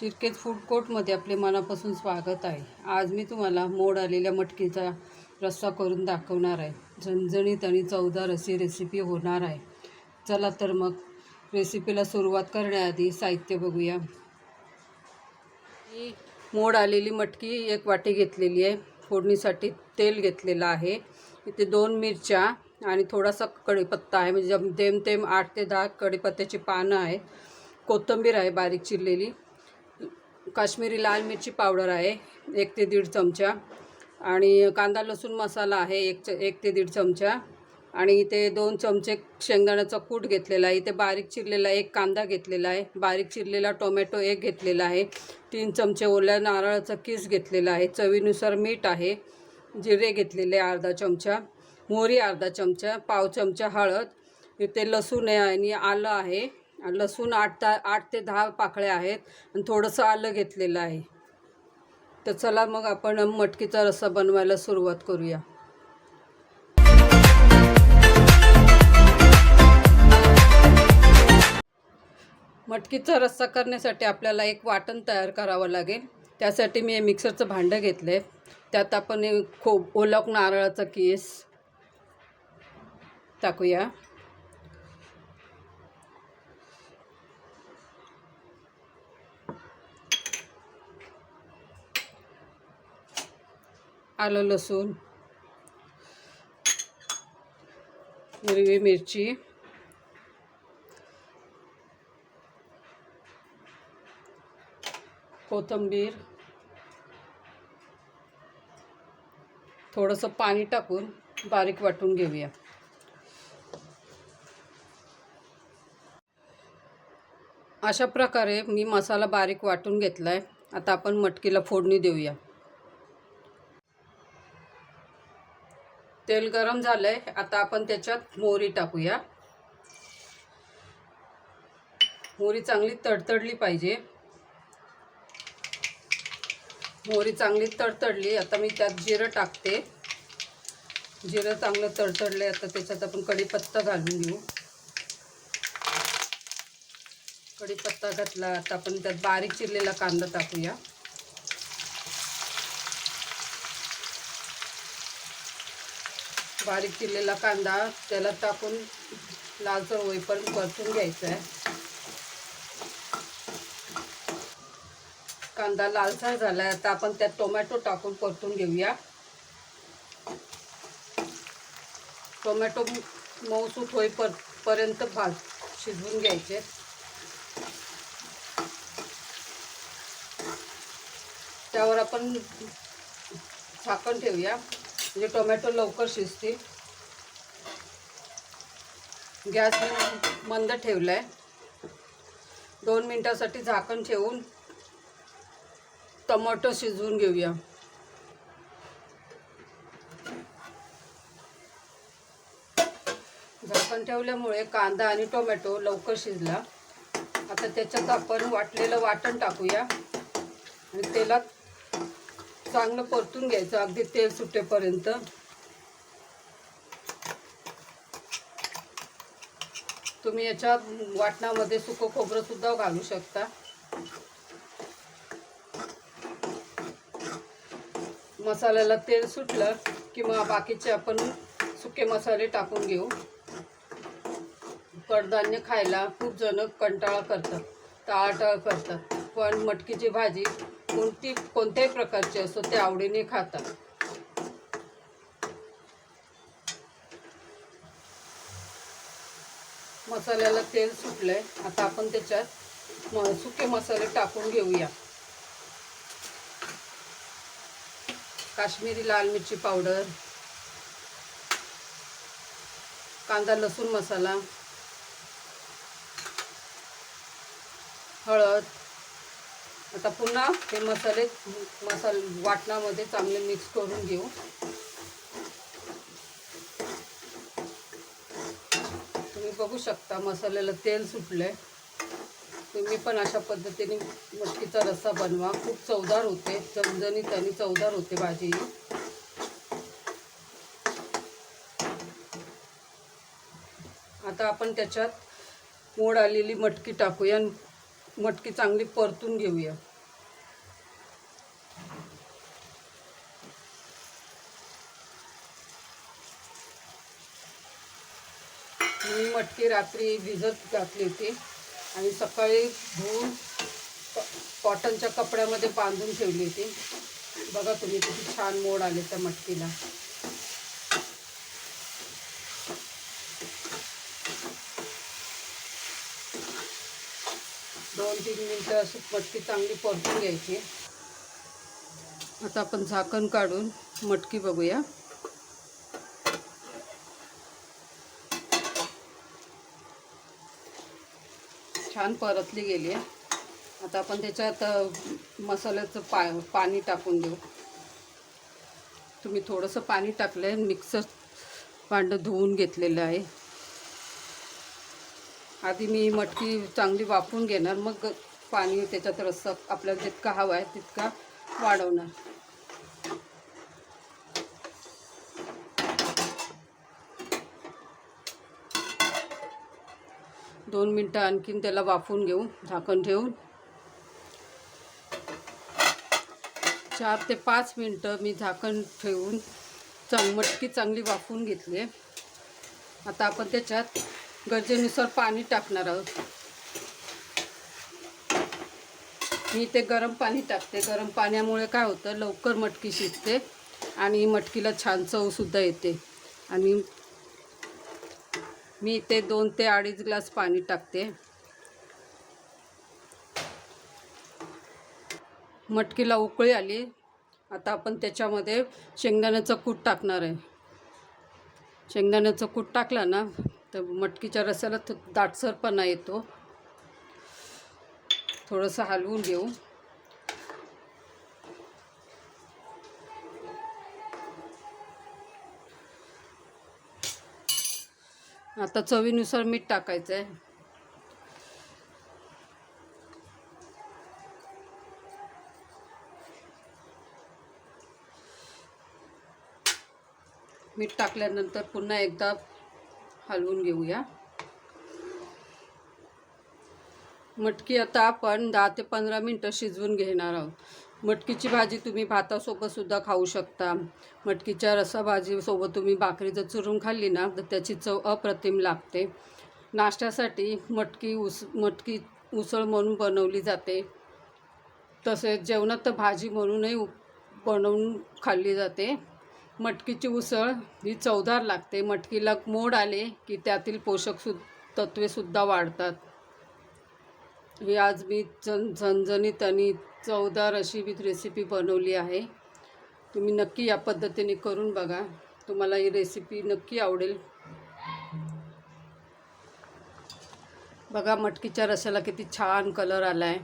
शिर्केत food कोर्टमध्ये आपले मनापासून स्वागत आहे. आज मी तुम्हाला मोड आलेल्या मटकीचा रस्सा करून दाखवणार आहे. झणझणीत आणि चवदार अशी रेसिपी होणार आहे. चला तर मग रेसिपीला सुरुवात करण्याआधी साहित्य बघूया. ही मोड आलेली मटकी एक वाटी घेतलेली आहे. फोडणीसाठी तेल घेतलेलं आहे. इथे दोन मिरच्या आणि थोडासा कढीपत्ता आहे. म्हणजे जम- जेमतेम आठ ते दहा कढीपत्त्याची पानं आहेत कोथिंबीर आहे बारीक चिरलेली. काश्मीरी लाल मिरची पावडर आहे एक ते दीड चमचा. आणि कांदा लसूण मसाला आहे एक च एक ते दीड चमचा. आणि इथे दोन चमचे शेंगदाण्याचा कूट घेतलेला आहे. इथे बारीक चिरलेला एक कांदा घेतलेला आहे. बारीक चिरलेला टोमॅटो एक घेतलेला आहे. तीन चमचे ओल्या नारळाचा किस घेतलेला आहे. चवीनुसार मीठ आहे. जिरे घेतलेले अर्धा चमचा. मोहरी अर्धा चमचा. पाव चमचा हळद. इथे लसूण आहे आणि आलं आहे. लसूण आठ ता आठ ते दहा पाकळ्या आहेत आणि थोडंसं आलं घेतलेलं आहे. तर चला मग आपण मटकीचा रस्सा बनवायला सुरुवात करूया. मटकीचा रस्सा करण्यासाठी आपल्याला एक वाटण तयार करावं लागेल. त्यासाठी मी मिक्सरचं भांडं घेतलं आहे त्यात आपण हे खो ओलक नारळाचा केस टाकूया. आलं लसूण हिरवी मिरची कोथिंबीर थोडंसं पाणी टाकून बारीक वाटून घेऊया. अशा प्रकारे मी मसाला बारीक वाटून घेतला आहे आता आपण मटकीला फोडणी देऊया. तेल गरम झालं आहे आता आपण त्याच्यात मोहरी टाकूया. मोहरी चांगली तडतडली पाहिजे. मोहरी चांगली तडतडली. आता मी त्यात जिरं टाकते. जिरं चांगलं तडतडले आता त्याच्यात आपण कढीपत्ता घालून घेऊ. कढीपत्ता घातला. आता आपण त्यात बारीक चिरलेला कांदा टाकूया. बारीक चिरलेला कांदा त्याला टाकून लालसर होईपर्यंत परतून घ्यायचा आहे कांदा लालसर झाला आहे आता आपण त्यात टोमॅटो टाकून परतून घेऊया. टोमॅटो मऊसूत होईपर पर्यंत भाज शिजवून घ्यायचे. त्यावर आपण झाकण ठेवूया. म्हणजे टोमॅटो लवकर शिजतील. गॅस मी मंद ठेवला आहे दोन मिनटासाठी झाकण ठेवून टोमॅटो शिजवून घेऊया. झाकण ठेवल्यामुळे कांदा आणि टोमॅटो लवकर शिजला. आता त्याच्यात आपण वाटलेलं वाटण टाकूया. आणि तेलात चांगलं परतून घ्यायचं अगदी तेल सुटेपर्यंत. तुम्ही याच्या वाटणामध्ये सुकं खोबरं सुद्धा घालू शकता. मसाल्याला तेल सुटलं किंवा बाकीचे आपण सुके मसाले टाकून घेऊ. कडधान्य खायला खूप जण कंटाळा करतात टाळाटाळ करतात. पण मटकीची भाजी कोणती कोणत्याही प्रकारची असो ते आवडीने खातात. मसाल्याला तेल सुटलंय. आता आपण त्याच्यात म सुके मसाले टाकून घेऊया. काश्मीरी लाल मिरची पावडर. कांदा लसूण मसाला. हळद. आता पुन्हा हे मसाले मसाल वाटणामध्ये चांगले मिक्स करून घेऊ. तुम्ही बघू शकता मसाल्याला तेल सुटलंय. तुम्ही पण अशा पद्धतीने मटकीचा रस्सा बनवा. खूप चवदार होते चमजणीत आणि चवदार होते भाजी आता आपण त्याच्यात मोड आलेली मटकी टाकूया. आणि मटकी चांगली परतून घेऊया. मी मटकी रात्री भिजत घातली होती. आणि सकाळी धुवून कॉटनच्या कपड्यामध्ये बांधून ठेवली होती. बघा तुम्ही किती छान मोड आले त्या मटकीला. दोन तीन मिनटं अशी मटकी चांगली परतून घ्यायची. आता आपण झाकण काढून मटकी बघूया. छान परतली गेली आहे. आता आपण त्याच्यात मसाल्याचं पा पाणी टाकून देऊ. तुम्ही थोडंसं पाणी टाकलं आहे मिक्सर भांडं धुवून घेतलेलं आहे. आधी मी मटकी चांगली वाफून घेणार मग पाणी त्याच्यात रस्सा आपल्याला जितका हवा आहे तितका वाढवणार. दोन मिनटं आणखीन त्याला वाफून घेऊ झाकण ठेवून. चार ते पाच मिनटं मी झाकण ठेवून चांग मटकी चांगली वाफून घेतली आहे. आता आपण त्याच्यात गरजेनुसार पाणी टाकणार आहोत. मी ते गरम पाणी टाकते. गरम पाण्यामुळे काय होतं? लवकर मटकी शिजते आणि मटकीला छान चवसुद्धा येते. आणि मी ते दोन ते अडीच ग्लास पाणी टाकते. मटकीला उकळी आली. आता आपण त्याच्यामध्ये शेंगदाण्याचं कूट टाकणार आहे. शेंगदाण्याचं कूट टाकला ना तर मटकीच्या रसाला दाटसरपणा येतो. थोडंसं हलवून घेऊ. आता चवीनुसार मीठ टाकायचं आहे मीठ टाकल्यानंतर पुन्हा एकदा हलवून घेऊया. मटकी आता आपण दहा ते पंधरा मिनटं शिजवून घेणार आहोत. मटकीची भाजी तुम्ही भातासोबतसुद्धा खाऊ शकता. मटकीच्या रसा भाजीसोबत तुम्ही भाकरी जर चुरून खाल्ली ना तर त्याची चव अप्रतिम लागते. नाश्त्यासाठी मटकी उस मटकी उसळ म्हणून बनवली जाते. तसेच जेवणात तर भाजी म्हणूनही बनवून खाल्ली जाते. मटकीची उसळ ही चवदार लागते. मटकीला मोड आले की त्यातील पोषक सु तत्वेसुद्धा वाढतात. ही आज मी झण झणझणीत आणि चवदार अशी मी रेसिपी बनवली आहे. तुम्ही नक्की या पद्धतीने करून बघा. तुम्हाला ही रेसिपी नक्की आवडेल. बघा मटकीच्या रसाला किती छान कलर आला आहे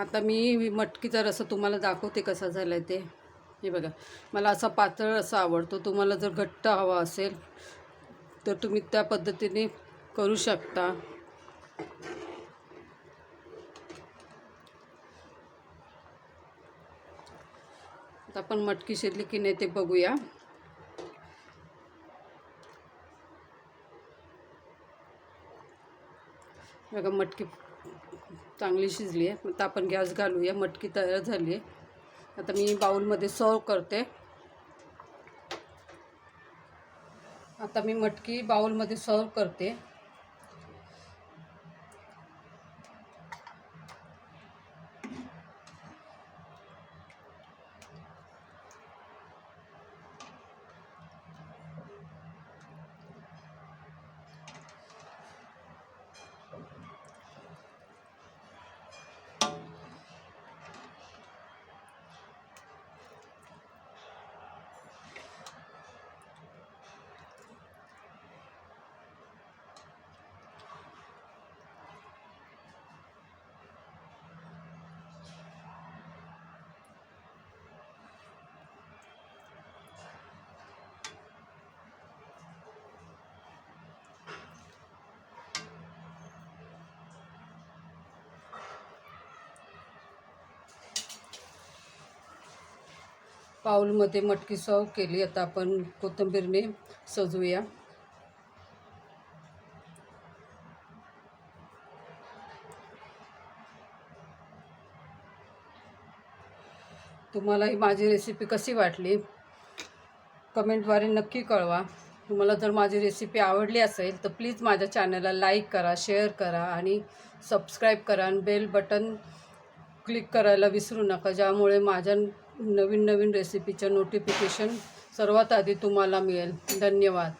आता मी मटकीचा रसा तुम्हाला दाखवते कसा झाला आहे ते. हे बघा मला असा पातळ असा आवडतो. तुम्हाला जर घट्ट हवा असेल तर तुम्ही त्या पद्धतीने करू शकता. आता आपण मटकी शिजली की नाही ते बघूया. बघा मटकी चांगली शिजली आहे. आता आपण गॅस घालूया. मटकी तयार झाली आहे. आता मी बाऊलमध्ये सर्व करते. आता मी मटकी बाऊलमध्ये सर्व करते. पाऊलमध्ये मटकी सर्व केली. आता आपण कोथिंबीरने सजवूया. तुम्हाला ही माझी रेसिपी कशी वाटली? कमेंटद्वारे नक्की कळवा. तुम्हाला जर माझी रेसिपी आवडली असेल तर प्लीज माझ्या चॅनलला लाईक करा शेअर करा आणि सबस्क्राईब करा. आणि बेल बटन क्लिक करायला विसरू नका. ज्यामुळे माझ्या नवीन नवीन रेसिपीचं नोटिफिकेशन सर्वात आधी तुम्हाला मिळेल. धन्यवाद.